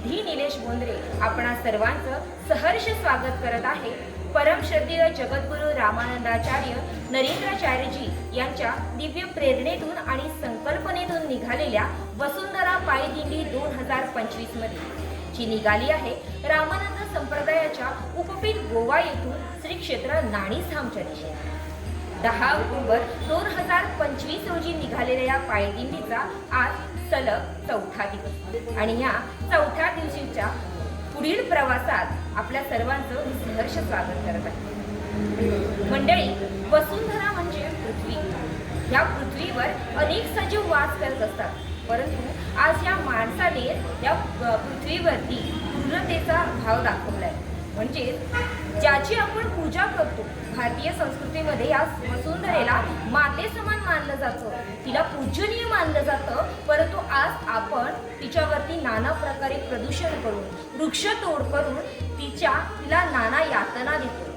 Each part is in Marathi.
सिद्धी निलेश बोंद्रे आपणा सर्वांचं सहर्ष स्वागत करत आहे. परमश्रद्धेय जगद्गुरु रामानंदाचार्य नरेंद्राचार्यजी यांच्या दिव्य प्रेरणेतून आणि संकल्पनेतून निघालेल्या वसुंधरा पायदिंडी दोन हजार पंचवीसमध्ये जी निघाली आहे रामानंद संप्रदायाच्या उपपीठ गोवा येथून श्री क्षेत्र नाणीधामच्या दिशेने. दहा ऑक्टोबर दोन हजार पंचवीस रोजी निघालेल्या या पायदिंडीचा आज सलग चौथा दिवस. आणि या चौथ्या दिवशीच्या पुढील प्रवासात आपल्या सर्वांचं मी सहर्ष स्वागत करत आहे. मंडळी वसुंधरा म्हणजे पृथ्वी. या पृथ्वीवर अनेक सजीव वास करत असतात. परंतु आज या माणसाने या पृथ्वीवरती पूर्णतेचा भाव दाखवला आहे म्हणजे ज्याची आपण पूजा करतो भारतीय संस्कृतीमध्ये या वसुंधरेला माते समान मानलं जातं. तिला पूजनीय मानलं जातं परंतु आज आपण तिच्यावरती नाना प्रकारे प्रदूषण करून वृक्षतोड करून तिच्या तिला नाना यातना देतो.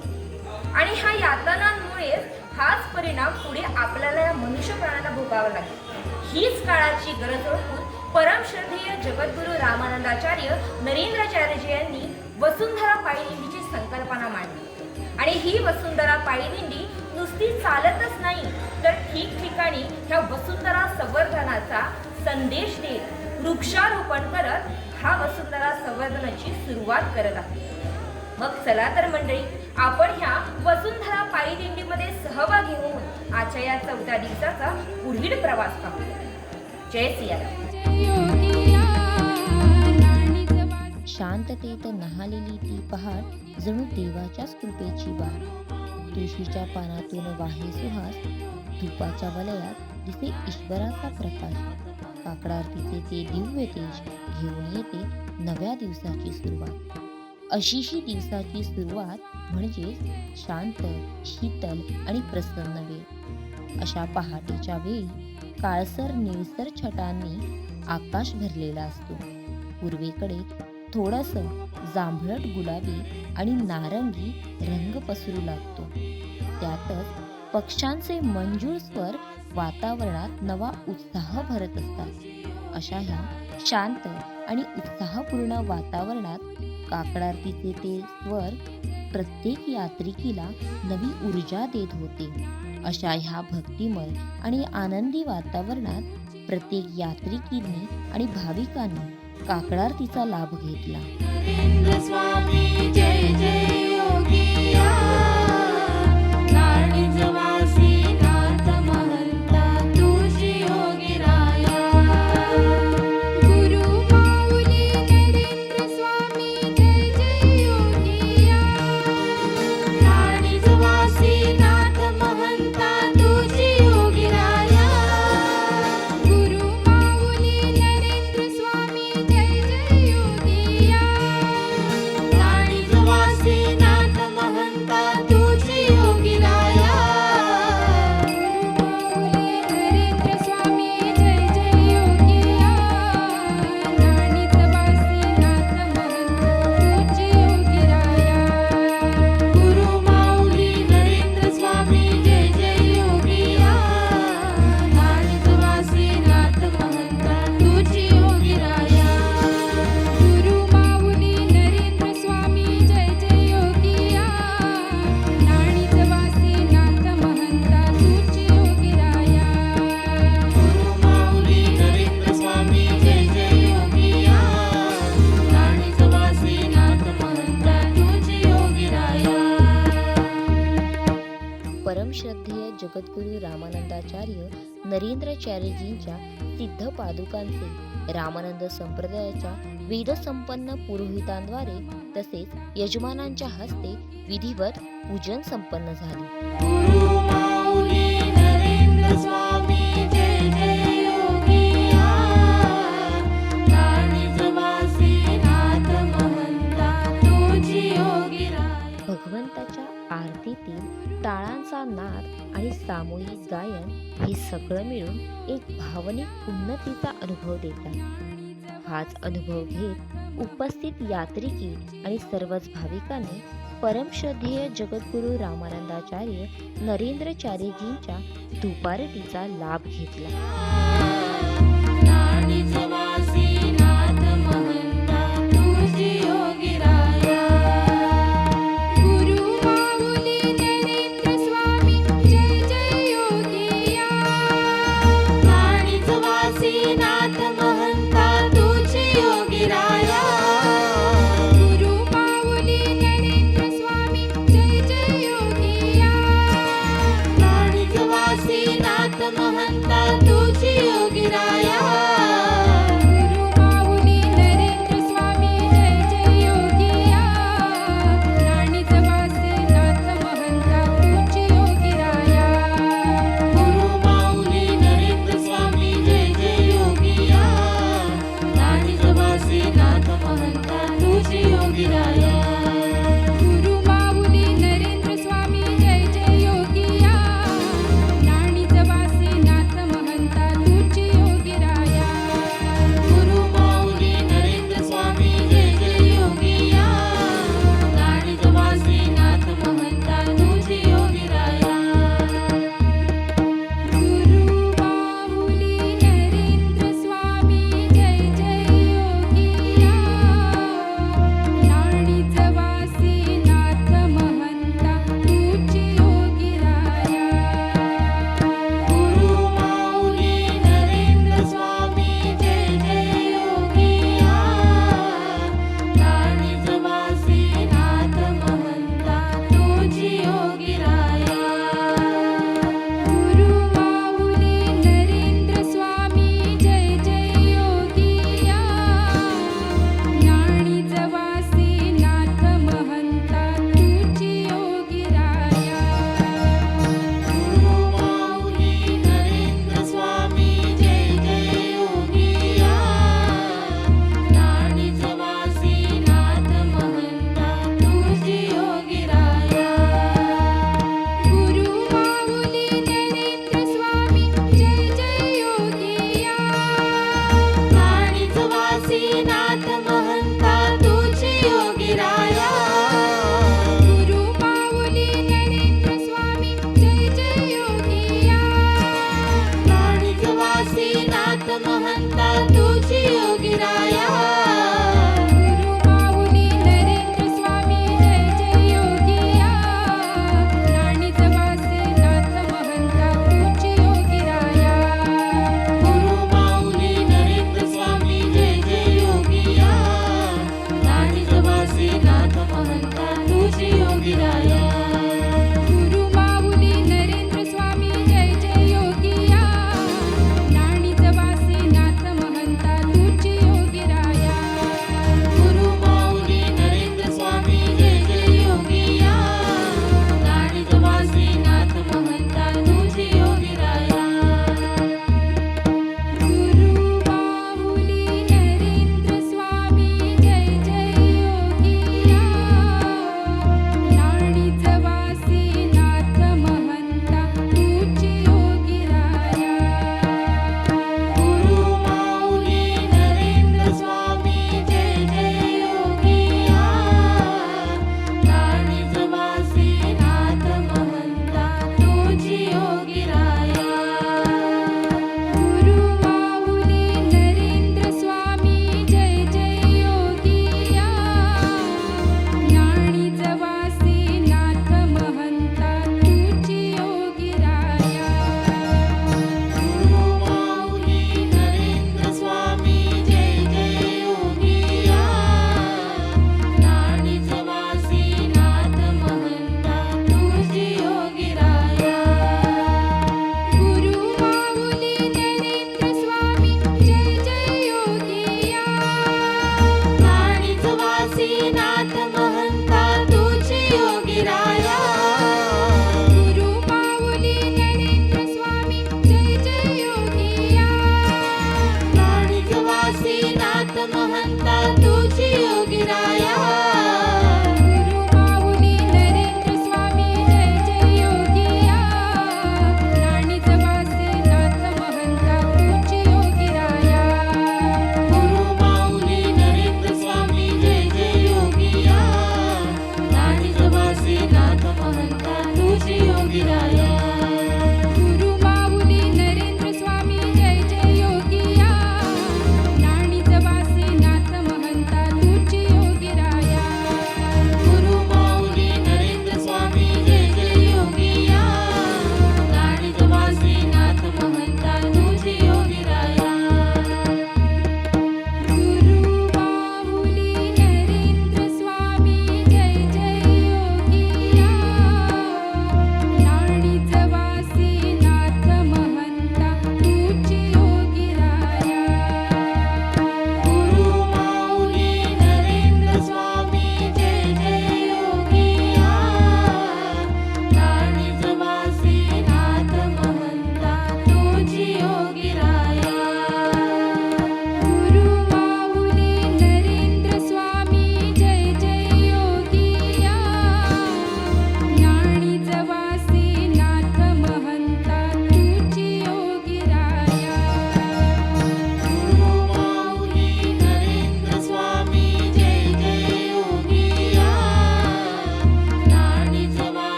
आणि ह्या यातनांमुळे हाच परिणाम पुढे आपल्याला या मनुष्य प्राण्याला भोगावा लागेल. हीच काळाची गरज ओळखून परमश्रद्धेय जगद्गुरु रामानंदाचार्य नरेंद्राचार्यजी यांनी वसुंधरा पायदिंडीची संकल्पना मांडली. आणि ही वसुंधरा पायदिंडी नुसती चालतच नाही तर ठिकठिकाणी ह्या वसुंधरा संवर्धनाचा संदेश देत वृक्षारोपण करत हा वसुंधरा संवर्धनाची सुरुवात करत आहे. मग चला तर मंडळी आपण ह्या वसुंधरा पायदिंडीमध्ये सहभागी होऊन आजच्या या चौथ्या दिवसाचा पुढील प्रवास पाहू जय सियाराम शांततेत नहालेली ती पहाट जणू देवाच्याच कृपेची वाट. तुळशीच्या पानातून वाहे सुहास धुपाच्या वलयात दिसे ईश्वराचा प्रकाश. काकडारतीचे ते दिव्य तेज घेऊन येते नव्या दिवसाची सुरुवात. अशी ही दिवसाची सुरुवात म्हणजे शांत शीतल आणि प्रसन्न वेळ. अशा पहाटेच्या वेळी काळसर निळसर छटांनी आकाश भरलेला असतो. पूर्वेकडे थोडंसं जांभळट गुलाबी आणि नारंगी रंग पसरू लागतो. त्यातच पक्ष्यांचे मंजूळ स्वर वातावरणात नवा उत्साह भरत असतात. अशा ह्या शांत आणि उत्साहपूर्ण वातावरणात काकडारतीचे ते स्वर प्रत्येक यात्रिकीला नवी ऊर्जा देत होते. अशा ह्या भक्तिमय आणि आनंदी वातावरणात प्रत्येक यात्रिकींनी आणि भाविकांनी काकडार तिचा लाभ घेतला. सिद्ध पादुकांचे रामानंद संप्रदायाच्या वेदसंपन्न पुरोहितांद्वारे तसेच यजमानांच्या हस्ते विधिवत पूजन संपन्न झाले. टाळांचा नाद आणि सामूहिक गायन हे सगळं मिळून एक भावनिक उन्नतीचा अनुभव देतात. हाच अनुभव घेत उपस्थित यात्रिकी आणि सर्वच भाविकांनी परमश्रद्धेय जगद्गुरु रामानंदाचार्य नरेंद्रचार्यजींच्या धुपारतीचा लाभ घेतला.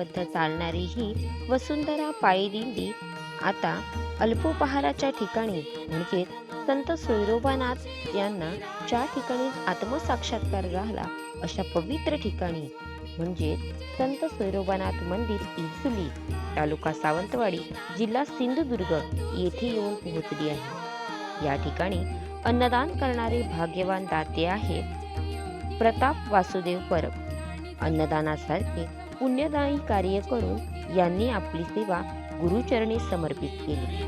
नियमाबद्ध चालणारी ही वसुंधरा पाळी दिंडी आता अल्पोपहाराच्या ठिकाणी म्हणजेच संत सुरोबानाथ यांना ज्या ठिकाणी आत्मसाक्षात्कार झाला अशा पवित्र ठिकाणी म्हणजे संत सैरोबानाथ मंदिर इचुली तालुका सावंतवाडी जिल्हा सिंधुदुर्ग येथे येऊन पोहोचली आहे. या ठिकाणी अन्नदान करणारे भाग्यवान दाते आहेत प्रताप वासुदेव परब. अन्नदानासारखे पुण्यदायी कार्य करून यांनी आपली सेवा गुरुचरणी समर्पित केली.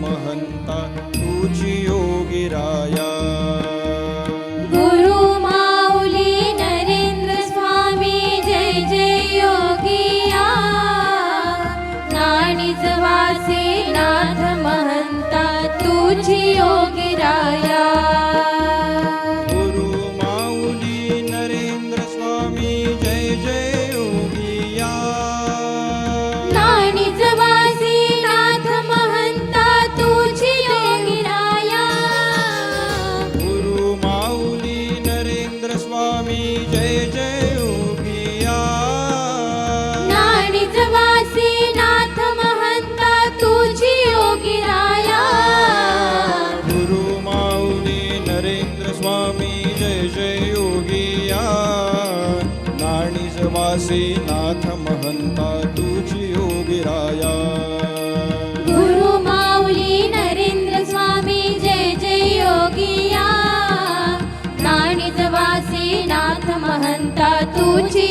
महंता तुझी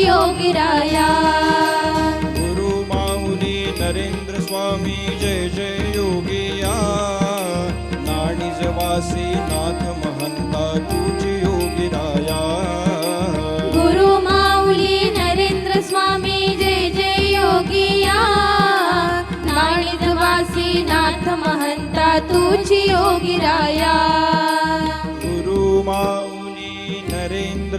योगिराया। गुरु माऊली नरेंद्र स्वामी जय जय योगिया। नाणीज वासी नाथ महंता तुझी योगिराया। गुरु माऊली नरेंद्र स्वामी जय जय योगिया। नाणिजवासी नाथ महंता तुझी योगिराया। गुरु माऊली नरेंद्र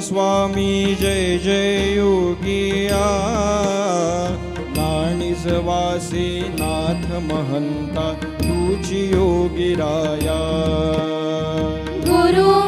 स्वामी जय जय योगिया। नाणीसवासी नाथ महंता तुझी योगिराया। गुरु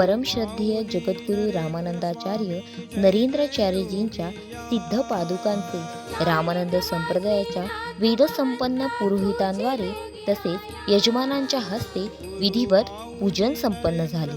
परमश्रद्धेय जगद्गुरू रामानंदाचार्य नरेंद्राचार्यजींच्या सिद्ध पादुकांचे रामानंद संप्रदायाच्या वेदसंपन्न पुरोहितांद्वारे तसेच यजमानांच्या हस्ते विधिवत पूजन संपन्न झाले.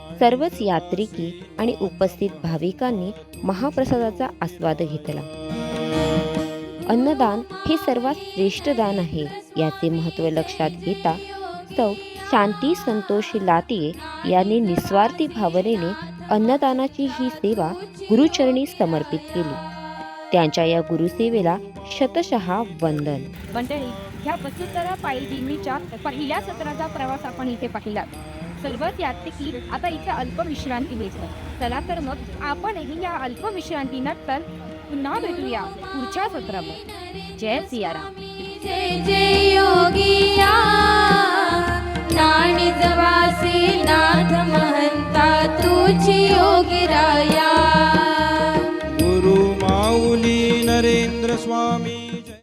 सर्वच यात्रिकी आणि उपस्थित भाविकांनी महाप्रसादाचा आस्वाद घेतला. अन्नदान हे सर्वात श्रेष्ठ दान आहे याचे महत्त्व लक्षात घेता सौ. शांती संतोष लातिये यांनी निस्वार्थी भावनेने अन्नदानाची ही सेवा गुरुचरणी समर्पित केली. त्यांच्या या गुरुसेवेला शतशहा वंदन. मंडळी ह्या वसुंधरा पायी दिंडीच्या पहिल्या सत्राचा प्रवास आपण इथे पाहिला सर्वच की आता इथे अल्प विश्रांती घेतात. चला तर मग आपणही या अल्प विश्रांतीनंतर पुन्हा भेटूया पुढच्या सत्रावर. जय सियाराम. जय योगिया. नाणी जवासी नाथ महंता तुझी योगिराया. गुरु माऊली नरेंद्र स्वामी